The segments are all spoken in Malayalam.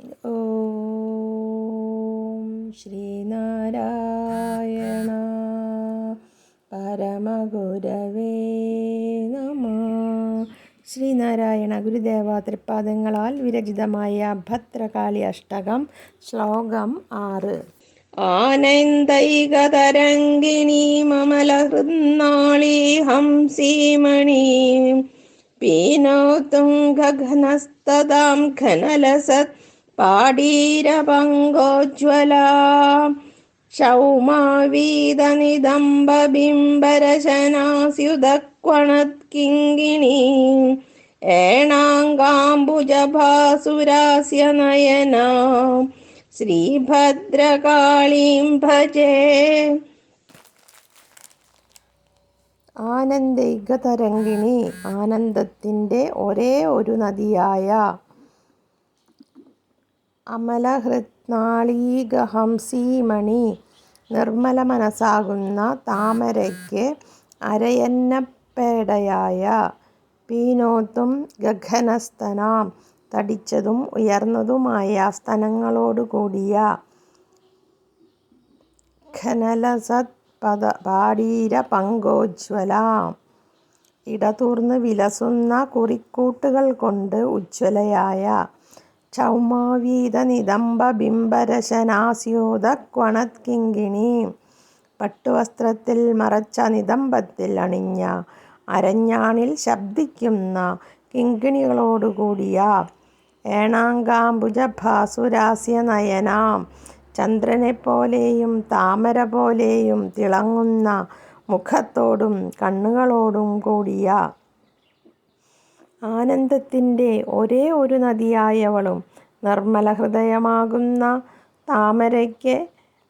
ഓം ശ്രീനാരായണ പരമഗുരവേ നമ. ശ്രീനാരായണ ഗുരുദേവ തൃപ്പാദങ്ങളാൽ വിരചിതമായ ഭദ്രകാളി അഷ്ടകം ശ്ലോകം ആറ്. ആനന്ദൈകതരംഗിണി മമലഹൃന്നാളി ഹംസീമണി പീനോത്തും ഗഗനസ്തദാം ഘനലസത് പാടീരപങ്കോജ്വല. ക്ഷൗമാവീതനിദംബിംബരശനാസ്യുതക്വണത്കിങ്കിണീ ഏണാങ്കാംബുജഭാസുരാസ്യ നയന ശ്രീഭദ്രകാളീം ഭജേ ആനന്ദൈകതരംഗിണി ആനന്ദത്തിന്റെ ഒരേ ഒരു നദിയായ അമലഹൃത്നാളീകഹംസീമണി നിർമ്മല മനസ്സാകുന്ന താമരയ്ക്ക് അരയന്നപ്പേടയായ പീനോത്തും ഗഗനസ്തനാം. തടിച്ചതും ഉയർന്നതുമായ സ്തനങ്ങളോടുകൂടിയ ഖനലസത് പദ പാടീര പങ്കോജ്വല. ഇടതൂർന്ന് വിലസുന്ന കുറിക്കൂട്ടുകൾ കൊണ്ട് ഉജ്ജ്വലയായ ക്ഷൗമാവീത നിതംബ ബിംബരശനാസ്യൂതക്വണത്കിങ്കിണി പട്ടുവസ്ത്രത്തിൽ മറച്ച നിതംബത്തിൽ അണിഞ്ഞ അരഞ്ഞാണിൽ ശബ്ദിക്കുന്ന കിങ്കിണികളോടുകൂടിയ ഏണാങ്കാംബുജഭാസുരാസ്യ നയനാം ചന്ദ്രനെപ്പോലെയും താമര പോലെയും തിളങ്ങുന്ന മുഖത്തോടും കണ്ണുകളോടും കൂടിയ ആനന്ദത്തിന്റെ ഒരേ ഒരു നദിയായവളും നിർമ്മല ഹൃദയമാകുന്ന താമരയ്ക്ക്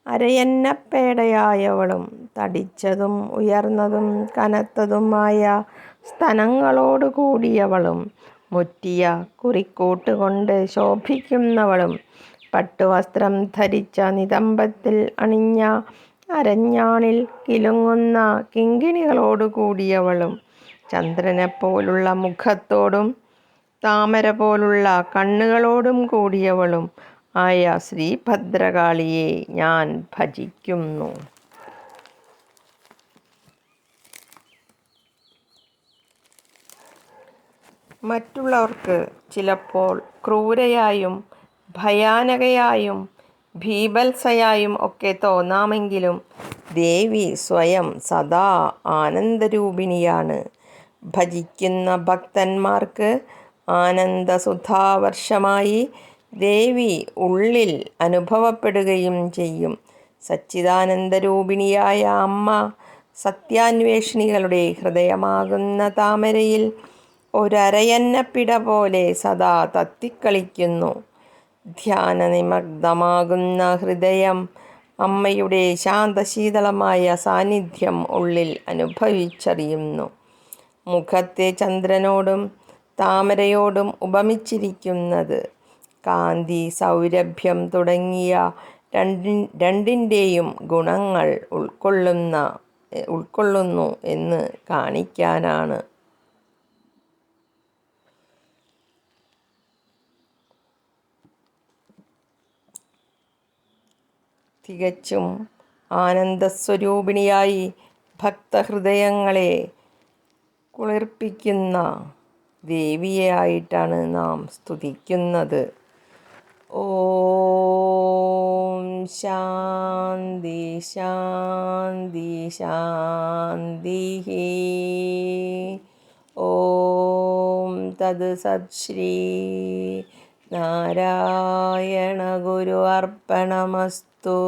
അരയന്നപ്പേടയായവളും തടിച്ചതും ഉയർന്നതും കനത്തതുമായ സ്തനങ്ങളോട് കൂടിയവളും മുറ്റിയ കുറിക്കൂട്ട് കൊണ്ട് ശോഭിക്കുന്നവളും പട്ടുവസ്ത്രം ധരിച്ച നിതമ്പത്തിൽ അണിഞ്ഞ അരഞ്ഞാണിൽ കിലുങ്ങുന്ന കിങ്കിണികളോട് കൂടിയവളും ചന്ദ്രനെപ്പോലുള്ള മുഖത്തോടും താമര പോലുള്ള കണ്ണുകളോടും കൂടിയവളും ആയ ശ്രീഭദ്രകാളിയെ ഞാൻ ഭജിക്കുന്നു. മറ്റുള്ളവർക്ക് ചിലപ്പോൾ ക്രൂരയായും ഭയാനകയായും ഭീഭത്സയായും ഒക്കെ തോന്നാമെങ്കിലും ദേവി സ്വയം സദാ ആനന്ദരൂപിണിയാണ്. ഭജിക്കുന്ന ഭക്തന്മാർക്ക് ആനന്ദസുധാവർഷമായി ദേവി ഉള്ളിൽ അനുഭവപ്പെടുകയും ചെയ്യും. സച്ചിദാനന്ദരൂപിണിയായ അമ്മ സത്യാന്വേഷണികളുടെ ഹൃദയമാകുന്ന താമരയിൽ ഒരരയന്നപ്പിട പോലെ സദാ തത്തിക്കളിക്കുന്നു. ധ്യാനനിമഗ്ധമാകുന്ന ഹൃദയം അമ്മയുടെ ശാന്തശീതളമായ സാന്നിധ്യം ഉള്ളിൽ അനുഭവിച്ചറിയുന്നു. മുഖത്തെ ചന്ദ്രനോടും താമരയോടും ഉപമിച്ചിരിക്കുന്നത്. കാന്തി സൗരഭ്യം തുടങ്ങിയ രണ്ടി രണ്ടിന്റെയും ഗുണങ്ങൾ ഉൾക്കൊള്ളുന്ന ഉൾക്കൊള്ളുന്നു എന്ന് കാണിക്കാനാണ്. തികച്ചും ആനന്ദസ്വരൂപിണിയായി ഭക്തഹൃദയങ്ങളെ കുളിർപ്പിക്കുന്ന ദേവിയായിട്ടാണ് നാം സ്തുതിക്കുന്നത്. ഓം ശാന്തി ശാന്തി ശാന്തി ഓം തത് സത്ശ്രീ നാരായണ ഗുരു അർപ്പണമസ്തു.